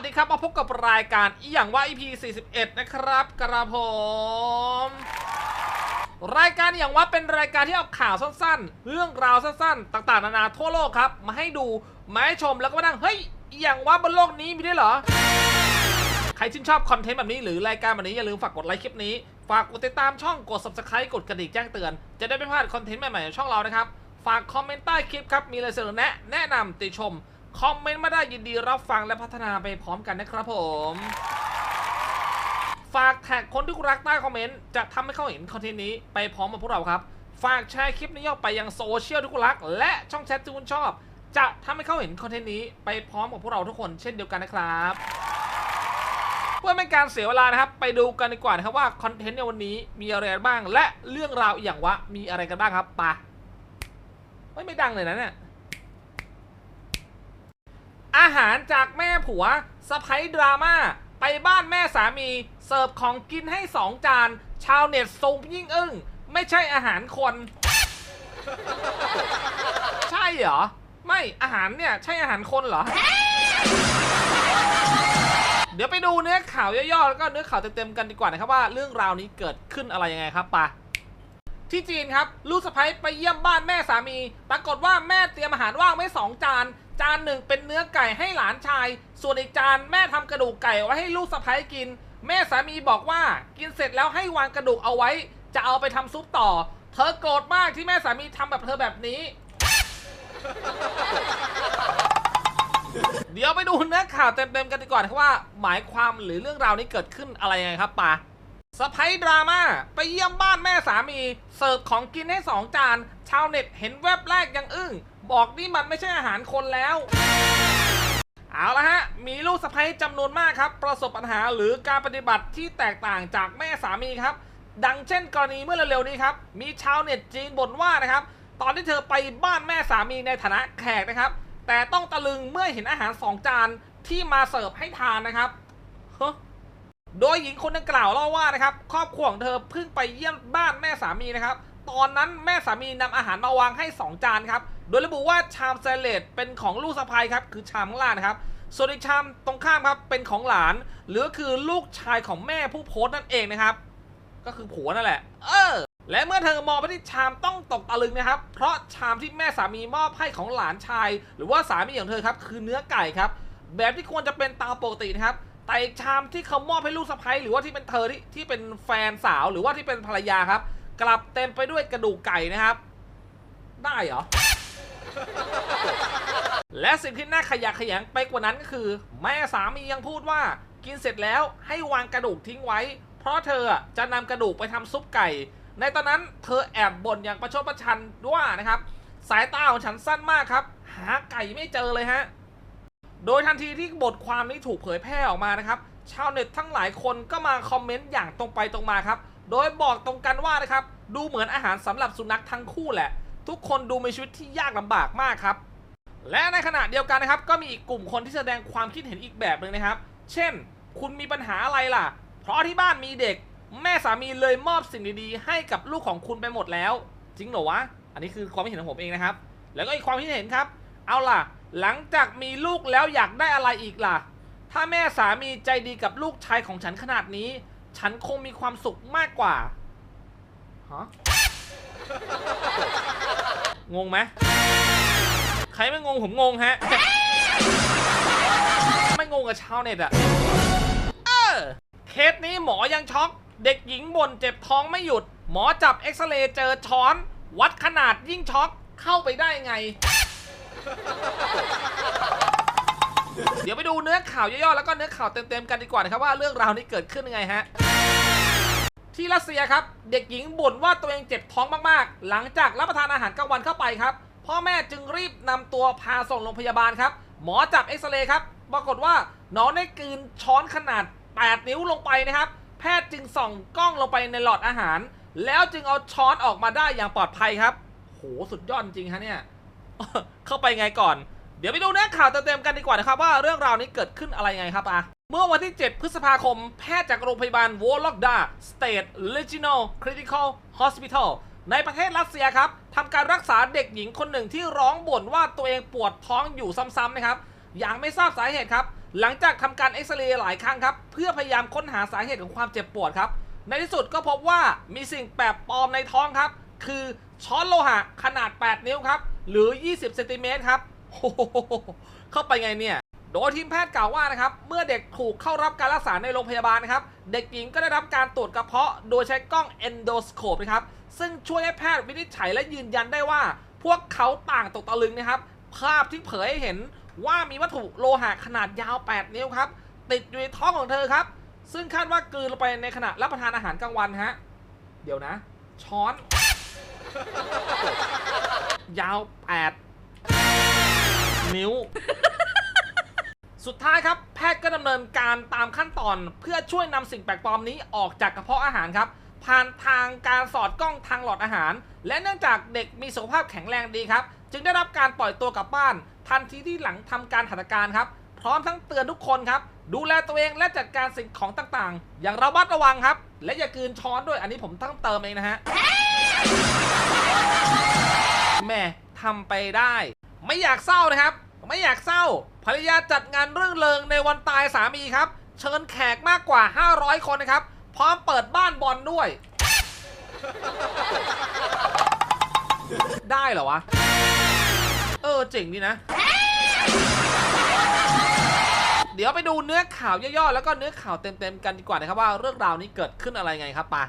สดีครับ มาพบกับรายการอีอย่างว่า EP 41 นะครับกระผม รายการอหย่างว่าเป็นรายการที่เอาข่าวสั้นๆ เรื่องราวสั้นๆ ต่างๆ นานาทั่วโลกครับ มาให้ดู มาให้ชมแล้วก็มานั่ง เฮ้ยอหย่างว่าบนโลกนี้มีด้วยเหรอ ใครชื่นชอบคอนเทนต์แบบนี้หรือรายการแบบนี้ อย่าลืมฝากกดไลค์คลิปนี้ ฝากกดติดตามช่องกด subscribe กดกระดิ่งแจ้งเตือน จะได้ไม่พลาดคอนเทนต์ใหม่ๆของช่องเรานะครับ ฝากคอมเมนต์ใต้คลิปครับ มีอะไรเสนอแนะ แนะนำติชม คอมเมนต์มาได้ยินดีรับฟังและพัฒนาไปพร้อมกันนะครับผม ฝากแท็กคนที่รักใต้คอมเมนต์จะทำให้เขาเห็นคอนเทนต์นี้ไปพร้อมกับพวกเราครับ ฝากแชร์คลิปนี้ออกไปยังโซเชียลที่คุณรัก และช่องแชทที่คุณชอบ จะทำให้เขาเห็นคอนเทนต์นี้ไปพร้อมกับพวกเราทุกคนเช่นเดียวกันนะครับเพื่อไม่การเสียเวลานะครับไปดูกันดีกว่านะครับว่าคอนเทนต์ในวันนี้มีอะไรบ้าง และเรื่องราวอย่างวะมีอะไรกันบ้างครับปะเฮ้ยไม่ดังเลยนะเนี่ย อาหารจากแม่ผัวสะพ้ยดราม่า ไปบ้านแม่สามี เสิร์ฟของกินให้สองจาน ชาวเน็ตซูมยิ่งอึ้ง ไม่ใช่อาหารคน ใช่เหรอ ไม่อาหารเนี่ย ใช่อาหารคนเหรอ เดี๋ยวไปดูเนื้อข่าวย่อๆ แล้วก็เนื้อข่าวเต็มๆกันดีกว่านะครับว่าเรื่องราวนี้เกิดขึ้นอะไรยังไงครับปะที่จีนครับ ลูกสะใภ้ไปเยี่ยมบ้านแม่สามี ปรากฏว่าแม่เตรียมอาหารว่างไว้สองจาน จานหนึ่งเป็นเนื้อไก่ให้หลานชาย ส่วนอีกจานแม่ทำกระดูกไก่ไว้ให้ลูกสะใภ้กิน แม่สามีบอกว่ากินเสร็จแล้วให้วางกระดูกเอาไว้ จะเอาไปทำซุปต่อ เธอโกรธมากที่แม่สามีทำแบบเธอแบบนี้ เดี๋ยวไปดูเนื้อข่าวเต็มๆกันดีกว่านะครับว่า หมายความหรือเรื่องราวนี้เกิดขึ้นอะไรยังไงครับปา สไปดราม่าไปเยี่ยมบ้านแม่สามี เสิร์ฟของกินให้สองจาน ชาวเน็ตเห็นแวบแรกยังอึ้ง บอกนี่มันไม่ใช่อาหารคนแล้ว เอาละฮะ มีลูกสะใภ้จำนวนมากครับ ประสบปัญหาหรือการปฏิบัติที่แตกต่างจากแม่สามีครับ ดังเช่นกรณีเมื่อเร็วๆนี้ครับ มีชาวเน็ตจีนบ่นว่านะครับ ตอนที่เธอไปบ้านแม่สามีในฐานะแขกนะครับ แต่ต้องตะลึงเมื่อเห็นอาหารสองจานที่มาเสิร์ฟให้ทานนะครับฮะ โดยหญิงคนดังกล่าวเล่าว่านะครับครอบครัวของเธอเพิ่งไปเยี่ยมบ้านแม่สามีนะครับ ตอนนั้นแม่สามีนำอาหารมาวางให้ 2 จานครับ โดยระบุว่าชามเซเลตเป็นของลูกสะใภ้ครับคือชามข้างล่างนะครับ ส่วนอีกชามตรงข้ามครับเป็นของหลาน หรือคือลูกชายของแม่ผู้โพสต์นั่นเองนะครับ ก็คือผัวนั่นแหละ เออ และเมื่อเธอมองไปที่ชามต้องตกตะลึงนะครับ เพราะชามที่แม่สามีมอบให้ของหลานชาย หรือว่าสามีของเธอครับคือเนื้อไก่ครับ แบบที่ควรจะเป็นตามปกตินะครับ แต่ชามที่เขามอบให้ลูกสะใภ้หรือว่าที่เป็นเธอที่ที่เป็นแฟนสาวหรือว่าที่เป็นภรรยาครับ กลับเต็มไปด้วยกระดูกไก่นะครับ ได้เหรอ และสิ่งที่น่าขยะแขยงไปกว่านั้นก็คือ แม่สามียังพูดว่ากินเสร็จแล้วให้วางกระดูกทิ้งไว้ เพราะเธอจะนำกระดูกไปทำซุปไก่ ในตอนนั้นเธอแอบบ่นอย่างประชดประชันว่านะครับ สายตาของฉันสั้นมากครับ หาไก่ไม่เจอเลยฮะ โดยทันทีที่บทความนี้ถูกเผยแพร่ออกมานะครับ ชาวเน็ตทั้งหลายคนก็มาคอมเมนต์อย่างตรงไปตรงมาครับ โดยบอกตรงกันว่านะครับ ดูเหมือนอาหารสำหรับสุนัขทั้งคู่แหละ ทุกคนดูมีชีวิตที่ยากลำบากมากครับ และในขณะเดียวกันนะครับ ก็มีอีกกลุ่มคนที่แสดงความคิดเห็นอีกแบบหนึ่งนะครับ เช่น คุณมีปัญหาอะไรล่ะ เพราะที่บ้านมีเด็ก แม่สามีเลยมอบสิ่งดีๆ ให้กับลูกของคุณไปหมดแล้ว จริงเหรอวะ อันนี้คือความคิดเห็นของผมเองนะครับ แล้วก็อีกความคิดเห็นครับ เอาล่ะ หลังจากมีลูกแล้วอยากได้อะไรอีกล่ะ ถ้าแม่สามีใจดีกับลูกชายของฉันขนาดนี้ ฉันคงมีความสุขมากกว่า ฮะ งงไหม ใครไม่งงผมงงฮะ ไม่งงกับชาวเน็ตอะเออ เคสนี้หมอยังช็อก เด็กหญิงบ่นเจ็บท้องไม่หยุด หมอจับเอ็กซเรย์เจอช้อน วัดขนาดยิ่งช็อก เข้าไปได้ไง เดี๋ยวไปดูเนื้อข่าวย่อๆแล้วก็เนื้อข่าวเต็มๆกันดีกว่านะครับว่าเรื่องราวนี้เกิดขึ้นยังไงฮะที่รัสเซียครับ เด็กหญิงบ่นว่าตัวเองเจ็บท้องมากๆ หลังจากรับประทานอาหารกลางวันเข้าไปครับ พ่อแม่จึงรีบนำตัวพาส่งโรงพยาบาลครับ หมอจับเอ็กซเรย์ครับปรากฏว่าน้องได้กลืนช้อนขนาด 8 นิ้วลงไปนะครับ แพทย์จึงส่องกล้องลงไปในหลอดอาหาร แล้วจึงเอาช้อนออกมาได้อย่างปลอดภัยครับ โหสุดยอดจริงฮะเนี่ย เข้าไปไงก่อน เดี๋ยวไปดูเนื้อข่าวเต็มๆกันดีกว่านะครับว่าเรื่องราวนี้เกิดขึ้นอะไรไงครับอะเมื่อวันที่ 7 พฤษภาคม แพทย์จากโรงพยาบาลวอลล็อกดา State Regional Critical Hospital ในประเทศรัสเซียครับทำการรักษาเด็กหญิงคนหนึ่งที่ร้องบ่นว่าตัวเองปวดท้องอยู่ซ้ำๆนะครับ อย่างไม่ทราบสาเหตุครับ หลังจากทำการเอ็กซเรย์หลายครั้งครับ เพื่อพยายามค้นหาสาเหตุของความเจ็บปวดครับ ในที่สุดก็พบว่ามีสิ่งแปลกปลอมในท้องครับ คือช้อนโลหะขนาด 8 นิ้วครับ หรือ 20เซนติเมตรครับเข้าไปไงเนี่ย โดยทีมแพทย์กล่าวว่านะครับ เมื่อเด็กถูกเข้ารับการรักษาในโรงพยาบาลนะครับ เด็กหญิงก็ได้รับการตรวจกระเพาะ โดยใช้กล้อง endoscope นะครับ ซึ่งช่วยให้แพทย์วินิจฉัยและยืนยันได้ว่า พวกเขาต่างตกตะลึงนะครับ ภาพที่เผยให้เห็นว่ามีวัตถุโลหะขนาดยาว 8 นิ้วครับ ติดอยู่ในท้องของเธอครับ ซึ่งคาดว่ากลืนลงไปในขณะรับประทานอาหารกลางวันฮะ เดี๋ยวนะ ช้อน ยาว8นิ้ว สุดท้ายครับ แพทย์ก็ดำเนินการตามขั้นตอน เพื่อช่วยนำสิ่งแปลกปลอมนี้ออกจากกระเพาะอาหารครับ ผ่านทางการสอดกล้องทางหลอดอาหาร และเนื่องจากเด็กมีสุขภาพแข็งแรงดีครับ จึงได้รับการปล่อยตัวกลับบ้าน ทันทีที่หลังทำการหัตถการครับ พร้อมทั้งเตือนทุกคนครับ ดูแลตัวเองและจัดการสิ่งของต่างๆ อย่างระมัดระวังครับ และอย่ากืนช้อนด้วยอันนี้ผมต้องเติมเองนะฮะแม่ทำไปได้ ไม่อยากเศร้านะครับ ไม่อยากเศร้าภรรยาจัดงานเรื่องเริงในวันตายสามีครับ เชิญแขกมากกว่า 500 คนนะครับ พร้อมเปิดบ้านบอลด้วย ได้เหรอวะ เออเจ๋งดีนะ เดี๋ยวไปดูเนื้อข่าวย่อๆแล้วก็เนื้อข่าวเต็มๆกันดีกว่านะครับว่าเรื่องราวนี้เกิดขึ้นอะไรไงครับปา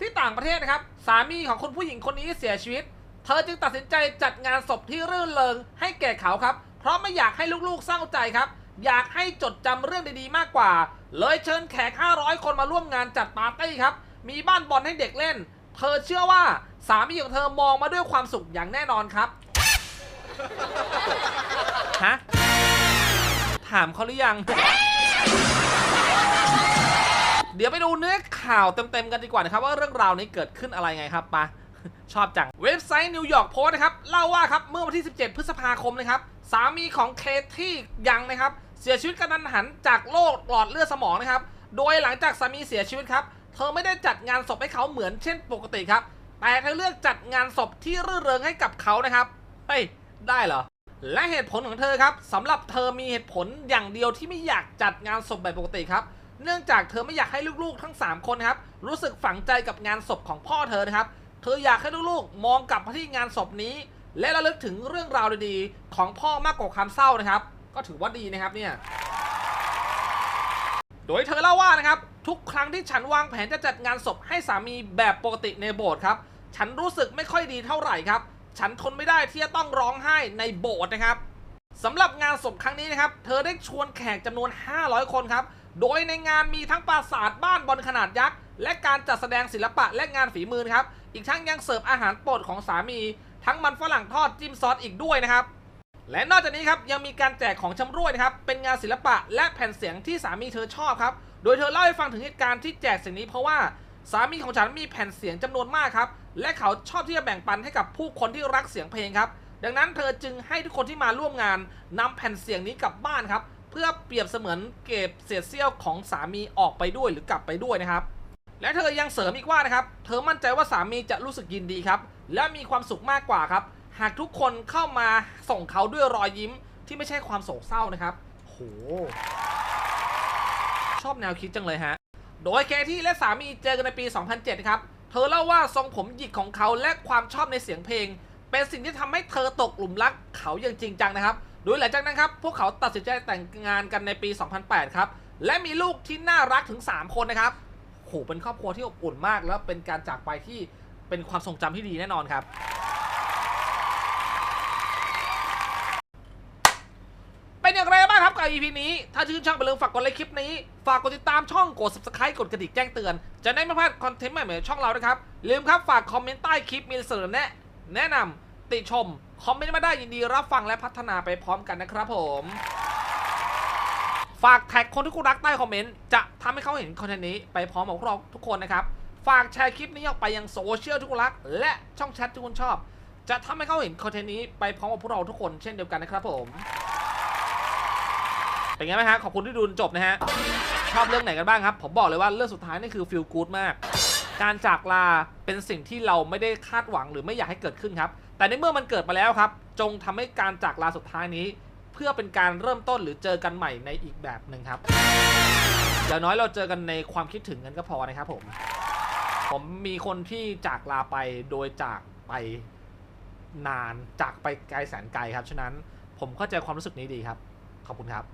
ที่ต่างประเทศนะครับสามีของคุณผู้หญิงคนนี้เสียชีวิต เธอจึงตัดสินใจจัดงานศพที่รื่นเริงให้แก่เขาครับ เพราะไม่อยากให้ลูกๆเศร้าใจครับ อยากให้จดจำเรื่องดีๆมากกว่า เลยเชิญแขก 500 คนมาร่วมงานจัดปาร์ตี้ครับ มีบ้านบอลให้เด็กเล่น เธอเชื่อว่าสามีของเธอมองมาด้วยความสุขอย่างแน่นอนครับฮะ ถามเขาหรือยัง เดี๋ยวไปดูเนื้อข่าวเต็มๆกันดีกว่านะครับ ว่าเรื่องราวนี้เกิดขึ้นอะไรไงครับปะชอบจัง เว็บไซต์นิวยอร์กโพสต์นะครับ เล่าว่าครับ เมื่อวันที่ 17 พฤษภาคมนะครับ สามีของเคที่ยังนะครับ เสียชีวิตกระทันหันจากโรคหลอดเลือดสมองนะครับ โดยหลังจากสามีเสียชีวิตครับ เธอไม่ได้จัดงานศพให้เขาเหมือนเช่นปกติครับ แต่เธอเลือกจัดงานศพที่รื่นเริงให้กับเขานะครับเฮ้ยได้เหรอ และเหตุผลของเธอครับสำหรับเธอมีเหตุผลอย่างเดียวที่ไม่อยากจัดงานศพแบบปกติครับ เนื่องจากเธอไม่อยากให้ลูกๆ ทั้ง 3 คนครับ รู้สึกฝังใจกับงานศพของพ่อเธอนะครับ เธออยากให้ลูกๆ มองกลับมาที่งานศพนี้ และระลึกถึงเรื่องราวดีๆของพ่อมากกว่าความเศร้านะครับ ก็ถือว่าดีนะครับเนี่ยโดยเธอเล่าว่านะครับทุกครั้งที่ฉันวางแผนจะจัดงานศพให้สามีแบบปกติในโบสถ์ครับ ฉันรู้สึกไม่ค่อยดีเท่าไหร่ครับ ฉันทนไม่ได้ที่จะต้องร้องไห้ในโบสถ์นะครับสำหรับงานศพครั้งนี้นะครับ เธอได้ชวนแขกจำนวน 500 คนครับ โดยในงานมีทั้งปราสาทบ้านบอลขนาดยักษ์ และการจัดแสดงศิลปะและงานฝีมือครับ อีกทั้งยังเสิร์ฟอาหารโปรดของสามี ทั้งมันฝรั่งทอดจิ้มซอสอีกด้วยนะครับ และนอกจากนี้ครับยังมีการแจกของชำร่วยนะครับ เป็นงานศิลปะและแผ่นเสียงที่สามีเธอชอบครับ โดยเธอเล่าให้ฟังถึงเหตุการณ์ที่แจกสิ่งนี้เพราะว่า สามีของฉันมีแผ่นเสียงจำนวนมากครับ และเขาชอบที่จะแบ่งปันให้กับผู้คนที่รักเสียงเพลงครับ ดังนั้นเธอจึงให้ทุกคนที่มาร่วมงานนำแผ่นเสียงนี้กลับบ้านครับ เพื่อเปรียบเสมือนเก็บเศษเสี้ยวของสามีออกไปด้วยหรือกลับไปด้วยนะครับ และเธอยังเสริมอีกว่านะครับ เธอมั่นใจว่าสามีจะรู้สึกยินดีครับ และมีความสุขมากกว่าครับ หากทุกคนเข้ามาส่งเขาด้วยรอยยิ้มที่ไม่ใช่ความโศกเศร้านะครับโหชอบแนวคิดจังเลยฮะ โดยเคที่และสามีเจอกันในปี 2007 ครับ เธอเล่าว่าทรงผมหยิกของเขาและความชอบในเสียงเพลง เป็นสิ่งที่ทำให้เธอตกหลุมรักเขาอย่างจริงจังนะครับ โดยหลังจากนั้นครับ พวกเขาตัดสินใจแต่งงานกันในปี 2008 ครับ และมีลูกที่น่ารักถึง 3 คนนะครับโหเป็นครอบครัวที่อบอุ่นมาก แล้วเป็นการจากไปที่เป็นความทรงจำที่ดีแน่นอนครับ บ้างครับ EP นี้ ถ้าชื่นชอบไปลืมฝากกดไลค์คลิปนี้ ฝากกดติดตามช่องกด subscribe กดกระดิ่งแจ้งเตือน จะได้ไม่พลาดคอนเทนต์ใหม่ๆจากช่องเรานะครับ ลืมครับฝากคอมเมนต์ใต้คลิปมีเสนอแนะ แนะนำติชม คอมเมนต์มาได้ยินดีรับฟังและพัฒนาไปพร้อมกันนะครับผม ฝากแท็กคนที่คุณรักใต้คอมเมนต์จะทำให้เขาเห็นคอนเทนต์นี้ไปพร้อมกับพวกเราทุกคนนะครับ ฝากแชร์คลิปนี้ออกไปยังโซเชียลที่คุณรัก และช่องแชทที่คุณชอบ จะทำให้เขาเห็นคอนเทนต์นี้ไปพร้อมกับพวกเราทุกคนเช่นเดียวกันนะครับผม เป็นไงไหมฮะขอบคุณที่ดูจบนะฮะชอบเรื่องไหนกันบ้างครับ ผมบอกเลยว่าเรื่องสุดท้ายนี่คือฟิลกู๊ดมาก การจากลาเป็นสิ่งที่เราไม่ได้คาดหวังหรือไม่อยากให้เกิดขึ้นครับ แต่ในเมื่อมันเกิดมาแล้วครับ จงทำให้การจากลาสุดท้ายนี้ เพื่อเป็นการเริ่มต้นหรือเจอกันใหม่ในอีกแบบหนึ่งครับอย่างน้อยเราเจอกันในความคิดถึงกันก็พอนะครับผม ผมมีคนที่จากลาไปโดยจากไปนานจากไปไกลแสนไกลครับ ฉะนั้นผมเข้าใจความรู้สึกนี้ดีครับ ขอบคุณครับ